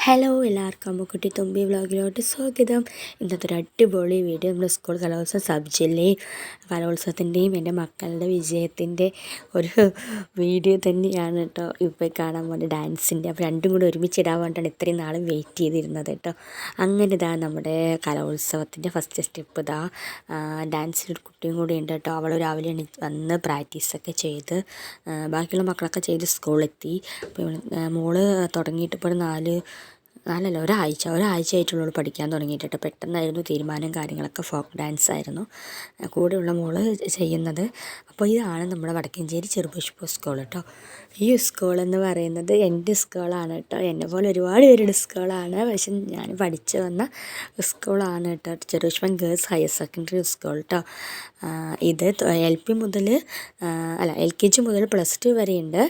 Hello എല്ലാവർക്കും അമ്മക്കുട്ടി തുമ്പി വ്ളോഗിലോട്ട് സ്വാഗതം. ഇന്നത്തെ ഒരു അടിപൊളി വീഡിയോ നമ്മുടെ സ്കൂൾ കലോത്സവം സബ് ജില്ലയും കലോത്സവത്തിന്റെയും എന്റെ മക്കളുടെ വിജയത്തിന്റെ ഒരു വീഡിയോ തന്നെയാണ് കേട്ടോ ഇപ്പോൾ കാണാൻ പോകുന്നത് ഡാൻസിന്റെ. അപ്പോൾ രണ്ടും കൂടി ഒരുമിച്ച് ഒരുമിച്ചിടാൻ വേണ്ടിയിട്ടാണ് ഇത്രയും നാളും വെയിറ്റ് ചെയ്തിരുന്നത് കേട്ടോ അങ്ങനെ ഇതാ നമ്മുടെ കലോത്സവത്തിന്റെ ഫസ്റ്റ് സ്റ്റെപ്പ് ഇതാ ഡാൻസിലൊരു കുട്ടിയും കൂടി ഉണ്ട് കേട്ടോ അവൾ രാവിലെ വന്ന് പ്രാക്ടീസൊക്കെ ചെയ്ത് ബാക്കിയുള്ള മക്കളൊക്കെ ചെയ്ത് സ്കൂളിലെത്തി അപ്പോൾ മോൾ തുടങ്ങിയിട്ട് ഇപ്പോൾ നാല് നാലല്ല ഒരാഴ്ച ഒരാഴ്ച ആയിട്ടുള്ളൂ പഠിക്കാൻ തുടങ്ങിയിട്ട് പെട്ടെന്നായിരുന്നു തീരുമാനം കാര്യങ്ങളൊക്കെ ഫോക്ക് ഡാൻസ് ആയിരുന്നു. കൂടെയുള്ള മോൾ ചെയ്യുന്നത്. അപ്പോൾ ഇതാണ് നമ്മുടെ വടക്കഞ്ചേരി ചെറുപുഷ്പ സ്കൂൾ കേട്ടോ ഈ സ്കൂൾ എന്ന് പറയുന്നത് എന്റെ സ്കൂളാണ് കേട്ടോ എന്നെ പോലെ ഒരുപാട് പേരുടെ സ്കൂളാണ് പക്ഷെ ഞാൻ പഠിച്ചു വന്ന സ്കൂളാണ് കേട്ടോ Cherupushpam girls higher secondary school കേട്ടോ ഇത് എൽ പി മുതൽ അല്ല എൽ കെ ജി മുതൽ പ്ലസ് ടു വരെയുണ്ട്.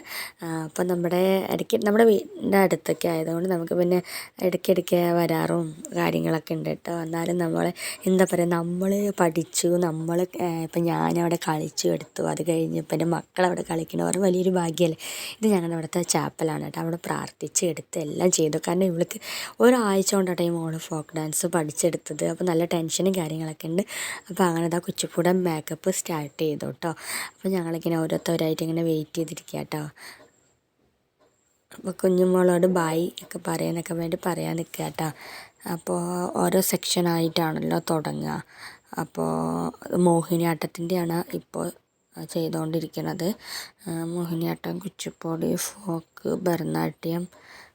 അപ്പം നമ്മുടെ ഇടയ്ക്ക് നമ്മുടെ വീടിന്റെ അടുത്തൊക്കെ ആയതുകൊണ്ട് നമുക്ക് പിന്നെ ഇടയ്ക്കിടയ്ക്ക് വരാറും കാര്യങ്ങളൊക്കെ ഉണ്ട് കേട്ടോ. എന്നാലും നമ്മൾ എന്താ പറയുക നമ്മൾ പഠിച്ചു നമ്മൾ ഇപ്പം ഞാനവിടെ കളിച്ചു എടുത്തു. അത് കഴിഞ്ഞ് ഇപ്പം എന്റെ മക്കളവിടെ കളിക്കണ പറഞ്ഞാൽ വലിയൊരു ഭാഗ്യമല്ലേ. ഇത് ഞങ്ങളുടെ അവിടുത്തെ ചാപ്പലാണ് കേട്ടോ. അവിടെ പ്രാർത്ഥിച്ച് എടുത്ത് എല്ലാം ചെയ്തു. കാരണം ഇവൾക്ക് ഒരാഴ്ച കൊണ്ടാട്ടെ ഈ മോൾ ഫോക്ക് ഡാൻസ് പഠിച്ചെടുത്തത്. അപ്പോൾ നല്ല ടെൻഷനും കാര്യങ്ങളൊക്കെ ഉണ്ട്. അപ്പോൾ അങ്ങനെ ഇതാ കുച്ചിപ്പൂടം മേക്കപ്പ് സ്റ്റാർട്ട് ചെയ്തു കേട്ടോ അപ്പോൾ ഞങ്ങളിങ്ങനെ ഓരോരുത്തരായിട്ട് ഇങ്ങനെ വെയിറ്റ് ചെയ്തിരിക്കുക കേട്ടോ അപ്പോൾ കുഞ്ഞുമോളോട് ബായ് ഒക്കെ പറയാനൊക്കെ വേണ്ടി പറയാൻ നിൽക്കുക കേട്ടോ അപ്പോൾ ഓരോ സെക്ഷനായിട്ടാണല്ലോ തുടങ്ങുക. അപ്പോൾ മോഹിനിയാട്ടത്തിന്റെയാണ് ഇപ്പോൾ ചെയ്തുകൊണ്ടിരിക്കുന്നത് മോഹിനിയാട്ടം കുച്ചിപ്പുടി ഫോക്ക് ഭരതനാട്യം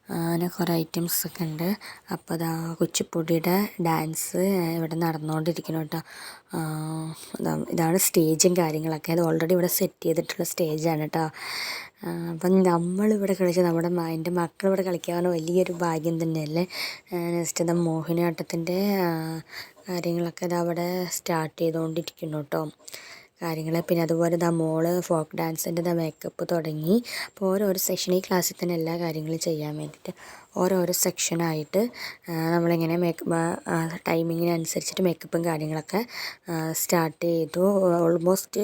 അങ്ങനെ കുറേ ഐറ്റംസ് ഒക്കെ ഉണ്ട്. അപ്പോൾ അതാ കുച്ചിപ്പുടിയുടെ ഡാൻസ് ഇവിടെ നടന്നുകൊണ്ടിരിക്കുന്നു കേട്ടോ. ഇതാണ് സ്റ്റേജും കാര്യങ്ങളൊക്കെ. അത് ഓൾറെഡി ഇവിടെ സെറ്റ് ചെയ്തിട്ടുള്ള സ്റ്റേജാണ് കേട്ടോ. അപ്പം നമ്മളിവിടെ കളിച്ച നമ്മുടെ എന്റെ മക്കളിവിടെ കളിക്കാൻ വലിയൊരു ഭാഗ്യം തന്നെയല്ലേ? നെക്സ്റ്റ് എന്താ മോഹിനിയാട്ടത്തിന്റെ കാര്യങ്ങളൊക്കെ അതവിടെ സ്റ്റാർട്ട് ചെയ്തുകൊണ്ടിരിക്കുന്നു കേട്ടോ. കാര്യങ്ങൾ പിന്നെ അതുപോലെ ദാ മോൾ ഫോക്ക് ഡാൻസിന്റെ ദ മേക്കപ്പ് തുടങ്ങി. അപ്പോൾ ഓരോരോ സെഷനിൽ ക്ലാസ്സിൽ തന്നെ എല്ലാ കാര്യങ്ങളും ചെയ്യാൻ വേണ്ടിയിട്ട് ഓരോരോ സെക്ഷനായിട്ട് നമ്മളിങ്ങനെ മേക്കപ്പ് ടൈമിങ്ങിനനുസരിച്ചിട്ട് മേക്കപ്പും കാര്യങ്ങളൊക്കെ സ്റ്റാർട്ട് ചെയ്തു. ഓൾമോസ്റ്റ്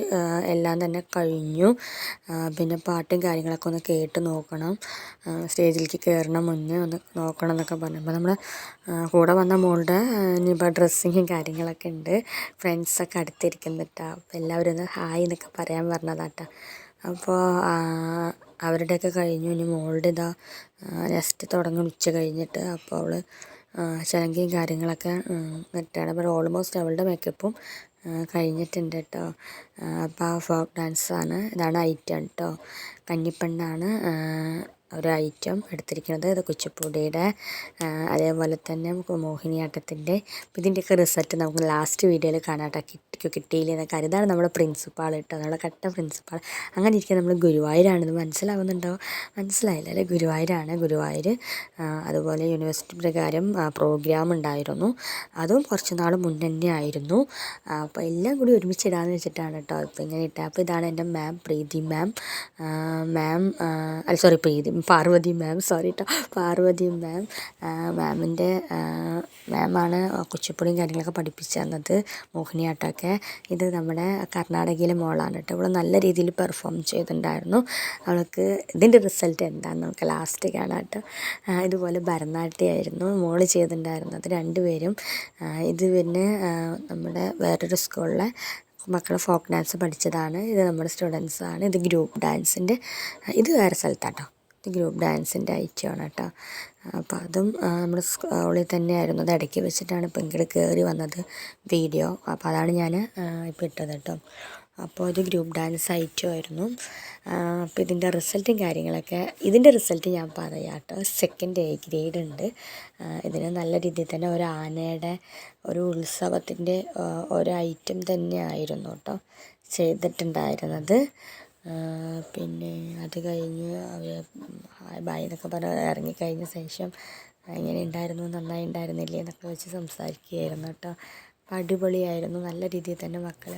എല്ലാം തന്നെ കഴിഞ്ഞു. പിന്നെ പാട്ടും കാര്യങ്ങളൊക്കെ ഒന്ന് കേട്ട് നോക്കണം. സ്റ്റേജിലേക്ക് കയറണം മുന്നേ ഒന്ന് നോക്കണം എന്നൊക്കെ പറഞ്ഞു. അപ്പോൾ നമ്മുടെ കൂടെ വന്ന മോളുടെ ഇനിയിപ്പോൾ ഡ്രസ്സിങ്ങും കാര്യങ്ങളൊക്കെ ഉണ്ട്. ഫ്രണ്ട്സൊക്കെ അടുത്തിരിക്കുന്നിട്ടാണ് അപ്പോൾ എല്ലാവരും ഒന്ന് ഹായ് എന്നൊക്കെ പറയാൻ പറഞ്ഞതാട്ടാ അപ്പോൾ അവരുടെയൊക്കെ കഴിഞ്ഞു. ഇനി മോളുടെ ഇതാ നെക്സ്റ്റ് തുടങ്ങും ഉച്ച കഴിഞ്ഞിട്ട്. അപ്പോൾ അവൾ ചലങ്കയും കാര്യങ്ങളൊക്കെ മറ്റാണ്. അപ്പോൾ ഓൾമോസ്റ്റ് അവളുടെ മേക്കപ്പും കഴിഞ്ഞിട്ടുണ്ട് കേട്ടോ. അപ്പോൾ ആ ഫോക്ക് ഡാൻസാണ് ഇതാണ് ഐറ്റം കേട്ടോ. കന്നിപ്പെണ്ണാണ്. ആ, ഒരു ഐറ്റം എടുത്തിരിക്കുന്നത്. ഇത് കുച്ചിപ്പുടിയുടെ അതേപോലെ തന്നെ മോഹിനിയാട്ടത്തിന്റെ. ഇതിന്റെയൊക്കെ റിസൾട്ട് നമുക്ക് ലാസ്റ്റ് വീഡിയോയിൽ കാണാട്ടോ. കിട്ടി കിട്ടിക്കോ കിട്ടിയില്ല എന്നൊക്കെ ഇതാണ് നമ്മുടെ പ്രിൻസിപ്പാൾ കേട്ടോ നമ്മുടെ കട്ട പ്രിൻസിപ്പാൾ അങ്ങനെ ഇരിക്കുക നമ്മൾ ഗുരുവായൂരാണെന്ന് മനസ്സിലാവുന്നുണ്ടോ? മനസ്സിലായില്ല അല്ലേ? ഗുരുവായൂരാണ്. ഗുരുവായൂർ അതുപോലെ യൂണിവേഴ്സിറ്റി പ്രകാരം പ്രോഗ്രാം ഉണ്ടായിരുന്നു. അതും കുറച്ച് നാൾ മുന്നേ ആയിരുന്നു. അപ്പോൾ എല്ലാം കൂടി ഒരുമിച്ചിടാന്ന് വെച്ചിട്ടാണ് കേട്ടോ ഇപ്പോൾ ഇങ്ങനെ ഇട്ടത് അപ്പോൾ ഇതാണ് എന്റെ മാം പ്രീതി മാം മാം അല്ല sorry Preethi Parvathy ma'am sorry കേട്ടോ പാർവതി മാം മാമിന്റെ മാമാണ് കുച്ചിപ്പുടിയും കാര്യങ്ങളൊക്കെ പഠിപ്പിച്ചു തന്നത് മോഹിനിയാട്ടമൊക്കെ. ഇത് നമ്മുടെ കർണാടകയിലെ മോളാണ് കേട്ടോ അവൾ നല്ല രീതിയിൽ പെർഫോം ചെയ്തിട്ടുണ്ടായിരുന്നു. അവൾക്ക് ഇതിന്റെ റിസൾട്ട് എന്താണെന്ന് നമുക്ക് ലാസ്റ്റ് കാണാം കേട്ടോ ഇതുപോലെ ഭരതനാട്യമായിരുന്നു. മോൾ ചെയ്തിട്ടുണ്ടായിരുന്നത് രണ്ടുപേരും. ഇത് പിന്നെ നമ്മുടെ വേറൊരു സ്കൂളിലെ മക്കൾ ഫോക്ക് ഡാൻസ് പഠിച്ചതാണ്. ഇത് നമ്മുടെ സ്റ്റുഡൻസാണ് ഇത് ഗ്രൂപ്പ് ഡാൻസിന്റെ ഇത് വേറെ സ്ഥലത്താട്ടോ. ഇത് ഗ്രൂപ്പ് ഡാൻസിന്റെ ഐറ്റമാണ് കേട്ടോ. അപ്പോൾ അതും നമ്മുടെ സ്കൂളിൽ തന്നെയായിരുന്നു. അത് ഇടയ്ക്ക് വെച്ചിട്ടാണ് ഇപ്പം ഇങ്ങോട്ട് കയറി വന്നത് വീഡിയോ. അപ്പോൾ അതാണ് ഞാൻ ഇപ്പോൾ ഇട്ടത് കേട്ടോ. അപ്പോൾ ഇത് ഗ്രൂപ്പ് ഡാൻസ് ഐറ്റമായിരുന്നു. അപ്പോൾ ഇതിന്റെ റിസൾട്ടും കാര്യങ്ങളൊക്കെ ഇതിന്റെ റിസൾട്ട് ഞാൻ പറയാം കേട്ടോ. സെക്കൻഡ് എ ഗ്രേഡ് ഉണ്ട് ഇതിന് നല്ല രീതിയിൽ തന്നെ ഒരു ആനയുടെ ഒരു ഉത്സവത്തിന്റെ ഒരു ഐറ്റം തന്നെ ആയിരുന്നു കേട്ടോ ചെയ്തിട്ടുണ്ടായിരുന്നത്. പിന്നെ അത് കഴിഞ്ഞ് അവർ ബായ് എന്നൊക്കെ പറഞ്ഞ് ഇറങ്ങിക്കഴിഞ്ഞ ശേഷം എങ്ങനെ ഉണ്ടായിരുന്നു നന്നായി ഉണ്ടായിരുന്നില്ലേ എന്നൊക്കെ വെച്ച് സംസാരിക്കുകയായിരുന്നു കേട്ടോ. അടിപൊളിയായിരുന്നു നല്ല രീതിയിൽ തന്നെ മക്കൾ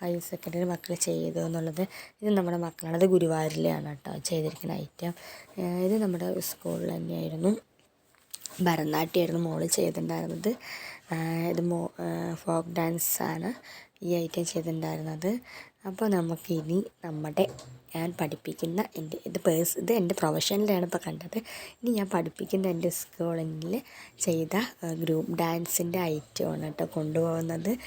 ഹയർ സെക്കൻഡറി മക്കൾ ചെയ്തു എന്നുള്ളത് ഇത് നമ്മുടെ മക്കളാണ് ഇത് ഗുരുവായൂരിലെയാണ് കേട്ടോ ചെയ്തിരിക്കുന്ന ഐറ്റം. ഇത് നമ്മുടെ സ്കൂളിൽ തന്നെയായിരുന്നു. ഭരതനാട്യമായിരുന്നു മോൾ ചെയ്തിട്ടുണ്ടായിരുന്നത്. ഇത് മോ ഫോക്ക് ഡാൻസാണ്. ഈ ഐറ്റം ചെയ്തിട്ടുണ്ടായിരുന്നത്. അപ്പോൾ നമുക്കിനി നമ്മുടെ ഞാൻ പഠിപ്പിക്കുന്ന എന്റെ ഇത് പേഴ്സ് ഇത് എന്റെ പ്രൊഫഷനിലാണ് ഇപ്പോൾ കണ്ടത്. ഇനി ഞാൻ പഠിപ്പിക്കുന്ന എന്റെ സ്കൂളിൽ ചെയ്ത ഗ്രൂപ്പ് ഡാൻസിന്റെ ഐറ്റമാണ് കേട്ടോ കൊണ്ടുപോകുന്നത്.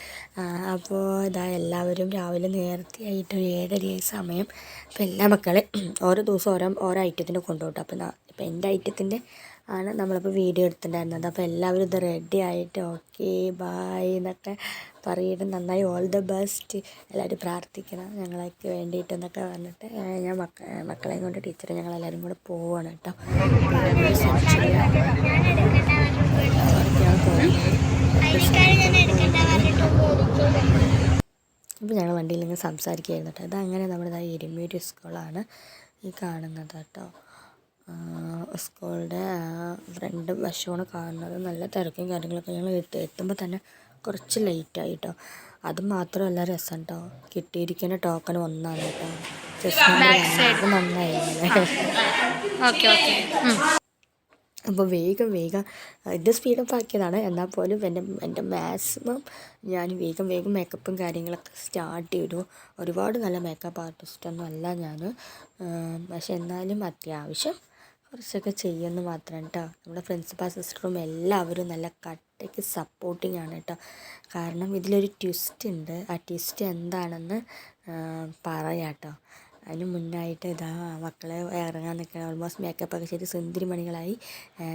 അപ്പോൾ ഇതാ എല്ലാവരും രാവിലെ നേരത്തെ ആയിട്ട് ഒരു ഏഴര സമയം അപ്പോൾ എല്ലാ മക്കളെ ഓരോ ദിവസം ഓരോ ഓരോ ഐറ്റത്തിന് കൊണ്ടുപോകും അപ്പോൾ ഇപ്പോൾ എന്റെ ഐറ്റത്തിന്റെ ആണ് നമ്മളിപ്പോൾ വീഡിയോ എടുത്തിട്ടുണ്ടായിരുന്നത്. അപ്പോൾ എല്ലാവരും ഇത് റെഡി ആയിട്ട് ഓക്കെ ബായ് എന്നൊക്കെ പറയുന്നത് നന്നായി ഓൾ ദ ബെസ്റ്റ് എല്ലാവരും പ്രാർത്ഥിക്കണം ഞങ്ങൾക്ക് വേണ്ടിയിട്ട് എന്നൊക്കെ പറഞ്ഞിട്ട് ഞാൻ മക്ക മക്കളെയും കൊണ്ട് ടീച്ചർ ഞങ്ങളെല്ലാവരും കൂടെ പോവാണ് കേട്ടോ. അപ്പോൾ ഞങ്ങൾ വണ്ടിയിൽ നിന്ന് സംസാരിക്കുകയായിരുന്നു കേട്ടോ. അതങ്ങനെ നമ്മുടെ എരുമേരി സ്കൂളാണ് ഈ കാണുന്നത് കേട്ടോ. സ്കൂളിന്റെ ഫ്രണ്ട് വശമാണ് കാണുന്നത്. നല്ല തിരക്കും കാര്യങ്ങളൊക്കെ ഞങ്ങൾ എത്തുമ്പോൾ തന്നെ കുറച്ച് ലേറ്റായി കേട്ടോ അത് മാത്രമല്ല രസം കേട്ടോ കിട്ടിയിരിക്കുന്ന ടോക്കൺ ഒന്നാണ് കേട്ടോ ജസ്റ്റ് നന്നായിരുന്നു അപ്പോൾ വേഗം വേഗം ഇത് സ്പീഡപ്പ് ആക്കിയതാണ്. എന്നാൽ പോലും എന്റെ എന്റെ മാക്സിമം ഞാൻ വേഗം വേഗം മേക്കപ്പും കാര്യങ്ങളൊക്കെ സ്റ്റാർട്ട് ചെയ്തു. ഒരുപാട് നല്ല മേക്കപ്പ് ആർട്ടിസ്റ്റൊന്നും അല്ല ഞാൻ. പക്ഷെ എന്നാലും അത്യാവശ്യം കുറച്ചൊക്കെ ചെയ്യുമെന്ന് മാത്രം കേട്ടോ നമ്മുടെ പ്രിൻസിപ്പാൾ സിസ്റ്ററും എല്ലാവരും നല്ല കട്ടയ്ക്ക് സപ്പോർട്ടിങ് ആണ് കേട്ടോ കാരണം ഇതിലൊരു ട്വിസ്റ്റ് ഉണ്ട്. ആ ട്വിസ്റ്റ് എന്താണെന്ന് പറയാം കേട്ടോ അതിന് മുന്നായിട്ട് ഇതാ മക്കളെ ഇറങ്ങാൻ നിൽക്കണം ഓൾമോസ്റ്റ് മേക്കപ്പ് ഒക്കെ ചെയ്ത് സുന്ദരി മണികളായി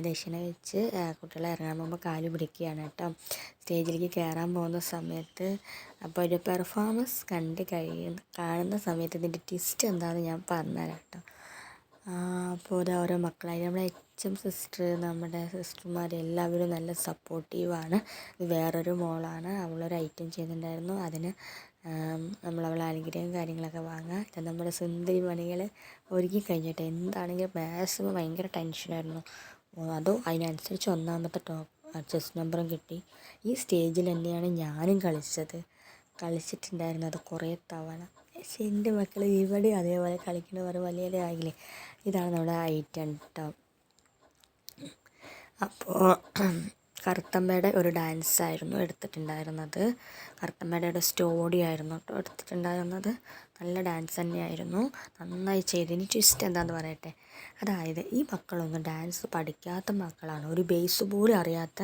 ദക്ഷിണ വെച്ച് കുട്ടികളെ ഇറങ്ങാൻ പോകുമ്പോൾ കാൽ പിടിക്കുകയാണ് കേട്ടോ സ്റ്റേജിലേക്ക് കയറാൻ പോകുന്ന സമയത്ത് അപ്പോൾ ഒരു പെർഫോമൻസ് കണ്ട് കഴിയുന്ന കാണുന്ന സമയത്ത് ഇതിന്റെ ട്വിസ്റ്റ് എന്താണെന്ന് ഞാൻ പറഞ്ഞുതരാം കേട്ടോ അപ്പോൾ ഇത് ഓരോ മക്കളായി. നമ്മുടെ എച്ച് സിസ്റ്റർ നമ്മുടെ സിസ്റ്റർമാർ എല്ലാവരും നല്ല സപ്പോർട്ടീവാണ് വേറൊരു മോളാണ്. അവളൊരു ഐറ്റം ചെയ്യുന്നുണ്ടായിരുന്നു. അതിന് നമ്മളവളെ അനുഗ്രഹം കാര്യങ്ങളൊക്കെ വാങ്ങുക ഇത് നമ്മുടെ സുന്ദരി മണികൾ ഒരുക്കി കഴിഞ്ഞിട്ട് എന്താണെങ്കിലും മാക്സിമം ഭയങ്കര ടെൻഷനായിരുന്നു അതോ അതിനനുസരിച്ച് ഒന്നാമത്തെ ടോപ്പ് ചെസ് നമ്പറും കിട്ടി. ഈ സ്റ്റേജിൽ തന്നെയാണ് ഞാനും കളിച്ചത്. കളിച്ചിട്ടുണ്ടായിരുന്നത് കുറേ തവണ. പക്ഷേ എന്റെ മക്കൾ ഇവിടെ അതേപോലെ കളിക്കുന്നവർ വലിയ ആയില്ലേ ഇതാണ് നമ്മുടെ ഐറ്റം കേട്ടോ അപ്പോൾ കറുത്തമ്മയുടെ ഒരു ഡാൻസ് ആയിരുന്നു എടുത്തിട്ടുണ്ടായിരുന്നത്. കറുത്തമ്മയുടെ ഒരു സ്റ്റോറി ആയിരുന്നു കേട്ടോ എടുത്തിട്ടുണ്ടായിരുന്നത്. നല്ല ഡാൻസ് തന്നെയായിരുന്നു. നന്നായി ചെയ്ത്. ഇനി ട്വിസ്റ്റ് എന്താണെന്ന് പറയട്ടെ? അതായത് ഈ മക്കളൊന്നും ഡാൻസ് പഠിക്കാത്ത മക്കളാണ്. ഒരു ബേസ് പോലും അറിയാത്ത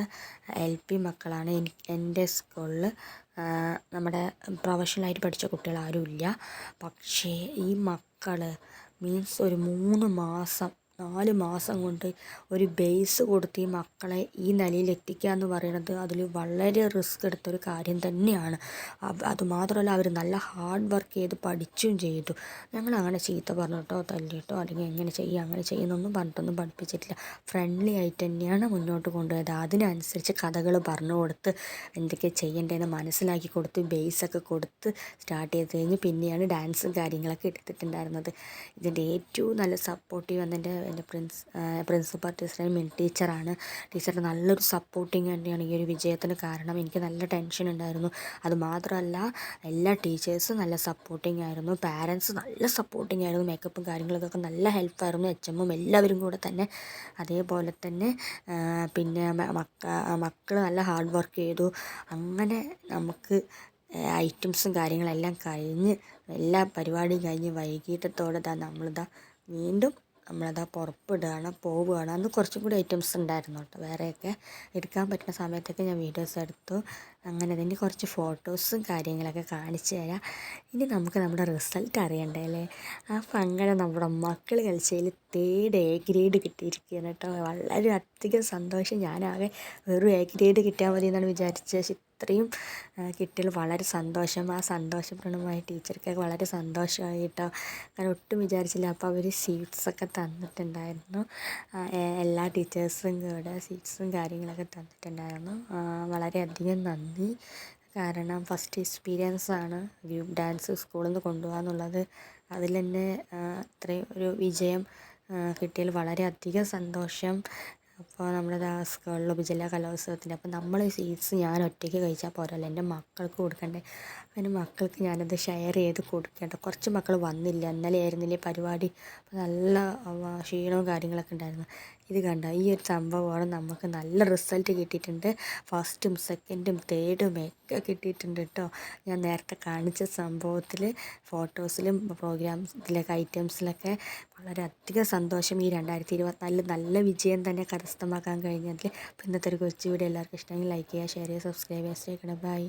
എൽ പി മക്കളാണ് എന്റെ സ്കൂളിൽ നമ്മുടെ പ്രൊഫഷണലായിട്ട് പഠിച്ച കുട്ടികൾ ആരുമില്ല പക്ഷേ ഈ മക്കൾ മീൻസ് ഒരു മൂന്ന് മാസം നാല് മാസം കൊണ്ട് ഒരു ബേസ് കൊടുത്ത് ഈ മക്കളെ ഈ നിലയിൽ എത്തിക്കുക എന്ന് പറയുന്നത് അതിൽ വളരെ റിസ്ക് എടുത്തൊരു കാര്യം തന്നെയാണ്. അതുമാത്രമല്ല അവർ നല്ല ഹാർഡ് വർക്ക് ചെയ്ത് പഠിച്ചും ചെയ്തു. ഞങ്ങൾ അങ്ങനെ ചീത്ത പറഞ്ഞിട്ടോ തല്ലിട്ടോ അല്ലെങ്കിൽ എങ്ങനെ ചെയ്യുക അങ്ങനെ ചെയ്യുന്നൊന്നും പറഞ്ഞിട്ടൊന്നും പഠിപ്പിച്ചിട്ടില്ല. ഫ്രണ്ട്ലി ആയിട്ട് തന്നെയാണ് മുന്നോട്ട് കൊണ്ടുപോയത്. അതിനനുസരിച്ച് കഥകൾ പറഞ്ഞു കൊടുത്ത് എന്തൊക്കെ ചെയ്യേണ്ടതെന്ന് മനസ്സിലാക്കി കൊടുത്ത് ബേസൊക്കെ കൊടുത്ത് സ്റ്റാർട്ട് ചെയ്ത് കഴിഞ്ഞ് പിന്നെയാണ് ഡാൻസും കാര്യങ്ങളൊക്കെ എടുത്തിട്ടുണ്ടായിരുന്നത്. ഇതിന്റെ ഏറ്റവും നല്ല സപ്പോർട്ടീവ് എന്നെ എന്റെ പ്രിൻസ് പ്രിൻസിപ്പൽ ടീച്ചറായ മിൻ ടീച്ചറാണ്. ടീച്ചറുടെ നല്ലൊരു സപ്പോർട്ടിങ് തന്നെയാണ് ഈ ഒരു വിജയത്തിന് കാരണം. എനിക്ക് നല്ല ടെൻഷൻ ഉണ്ടായിരുന്നു. അത് മാത്രമല്ല എല്ലാ ടീച്ചേഴ്സും നല്ല സപ്പോർട്ടിങ് ആയിരുന്നു. പാരൻസ് നല്ല സപ്പോർട്ടിങ് ആയിരുന്നു. മേക്കപ്പും കാര്യങ്ങളൊക്കെ നല്ല ഹെൽപ്പായിരുന്നു എച്ച് എമ്മും എല്ലാവരും കൂടെ തന്നെ അതേപോലെ തന്നെ പിന്നെ മക്ക മക്കൾ നല്ല ഹാർഡ് വർക്ക് ചെയ്തു. അങ്ങനെ നമുക്ക് ഐറ്റംസും കാര്യങ്ങളെല്ലാം കഴിഞ്ഞ് എല്ലാ പരിപാടിയും കഴിഞ്ഞ് വൈകിട്ടത്തോടെ ഇതാ നമ്മളിതാ വീണ്ടും നമ്മളതാ പുറപ്പെടുകയാണ് പോവുകയാണ്. അന്ന് കുറച്ചും കൂടി ഐറ്റംസ് ഉണ്ടായിരുന്നു കേട്ടോ. വേറെയൊക്കെ എടുക്കാൻ പറ്റുന്ന സമയത്തൊക്കെ ഞാൻ വീഡിയോസ് എടുത്തു. അങ്ങനെ അതിന്റെ കുറച്ച് ഫോട്ടോസും കാര്യങ്ങളൊക്കെ കാണിച്ചു തരാം. ഇനി നമുക്ക് നമ്മുടെ റിസൾട്ട് അറിയണ്ടേ അല്ലേ? അപ്പം അങ്ങനെ നമ്മുടെ മക്കൾ കളിച്ചതിൽ തേർഡ് എ ഗ്രേഡ് കിട്ടിയിരിക്കുകയാണ് കേട്ടോ. വളരെ അധികം സന്തോഷം. ഞാനാകെ വെറും എ ഗ്രേഡ് കിട്ടിയാൽ മതി എന്നാണ് വിചാരിച്ചത്. ഇത്രയും കിട്ടിയതിൽ വളരെ സന്തോഷം. ആ സന്തോഷപ്രണമായി ടീച്ചർക്കൊക്കെ വളരെ സന്തോഷമായിട്ടോ കാരണം ഒട്ടും വിചാരിച്ചില്ല. അപ്പോൾ അവർ സീറ്റ്സൊക്കെ തന്നിട്ടുണ്ടായിരുന്നു. എല്ലാ ടീച്ചേഴ്സും കൂടെ സീറ്റ്സും കാര്യങ്ങളൊക്കെ തന്നിട്ടുണ്ടായിരുന്നു. വളരെയധികം നന്ദി. കാരണം ഫസ്റ്റ് എക്സ്പീരിയൻസ് ആണ് ഗ്രൂപ്പ് ഡാൻസ് സ്കൂളിൽ നിന്ന് കൊണ്ടുപോകുക എന്നുള്ളത്. അതിൽ തന്നെ അത്രയും ഒരു വിജയം കിട്ടിയതിൽ വളരെയധികം സന്തോഷം. അപ്പോൾ നമ്മുടെ സ്കൂളിൽ ഉപജില്ലാ കലോത്സവത്തിന് അപ്പോൾ നമ്മൾ സ്വീറ്റ്സ് ഞാൻ ഒറ്റയ്ക്ക് കഴിച്ചാൽ പോരല്ലോ. എന്റെ മക്കൾക്ക് കൊടുക്കണ്ടേ? അതിന് മക്കൾക്ക് ഞാനത് ഷെയർ ചെയ്ത് കൊടുക്കേണ്ട. കുറച്ച് മക്കൾ വന്നില്ല. ഇന്നലെ ആയിരുന്നില്ലേ പരിപാടി? അപ്പോൾ നല്ല ക്ഷീണവും കാര്യങ്ങളൊക്കെ ഉണ്ടായിരുന്നു. ഇത് കണ്ട? ഈ ഒരു സംഭവമാണ് നമുക്ക് നല്ല റിസൾട്ട് കിട്ടിയിട്ടുണ്ട്. ഫസ്റ്റും സെക്കൻഡും തേർഡും ഒക്കെ കിട്ടിയിട്ടുണ്ട് കേട്ടോ. ഞാൻ നേരത്തെ കാണിച്ച സംഭവത്തിൽ ഫോട്ടോസിലും പ്രോഗ്രാംസിലൊക്കെ ഐറ്റംസിലൊക്കെ വളരെയധികം സന്തോഷം ഈ രണ്ടായിരത്തി ഇരുപത്തിനാലിൽ നല്ല വിജയം തന്നെ കരസ്ഥമാക്കാൻ കഴിഞ്ഞതിൽ. ഇന്നത്തെ ഒരു കൊച്ചു വീഡിയോ എല്ലാവർക്കും ഇഷ്ടമെങ്കിൽ ലൈക്ക് ചെയ്യുക ഷെയർ ചെയ്യുക സബ്സ്ക്രൈബ് ചെയ്യുക ബൈ